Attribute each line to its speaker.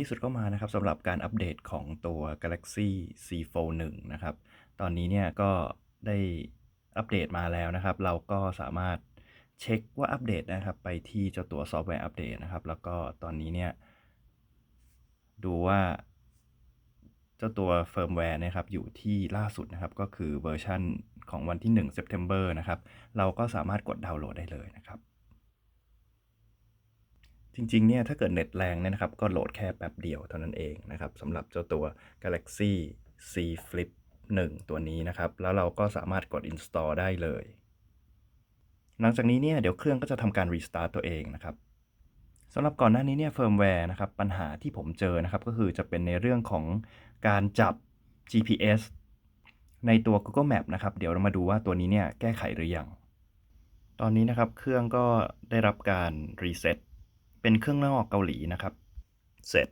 Speaker 1: ที่สุดก็มานะครับสำหรับการอัปเดตของตัว Galaxy C Fold 1 นะครับ ตอนนี้เนี่ยก็ได้อัปเดตมาแล้วนะครับ เราก็สามารถเช็คว่าอัปเดตนะครับ ไปที่เจ้าตัวซอฟต์แวร์อัปเดตนะครับ แล้วก็ตอนนี้เนี่ย ดูว่า เจ้าตัวเฟิร์มแวร์นะครับ อยู่ที่ล่าสุดนะครับ ก็คือเวอร์ชันของวันที่ 1 September นะครับ เราก็สามารถกดดาวน์โหลดได้เลยนะครับ จริงๆเนี่ยถ้าเกิดเน็ตแรงเนี่ยนะครับก็โหลดแค่แป๊บเดียวเท่านั้นเองนะครับสำหรับเจ้าตัว Galaxy C Flip 1 ตัวนี้นะครับ แล้วเราก็สามารถกด install ได้เลย หลังจากนี้เนี่ยเดี๋ยวเครื่องก็จะทำการ restart ตัวเองนะครับสำหรับก่อนหน้านี้เนี่ยเฟิร์มแวร์นะครับปัญหาที่ผมเจอนะครับก็คือจะเป็นในเรื่องของการจับ GPS ในตัว Google Map นะครับเดี๋ยวเรามาดูว่าตัวนี้เนี่ยแก้ไขหรือยัง ตอนนี้นะครับเครื่องก็ได้รับการรีเซ็ต เป็นเครื่องนอกเกาหลีนะครับ เสร็จ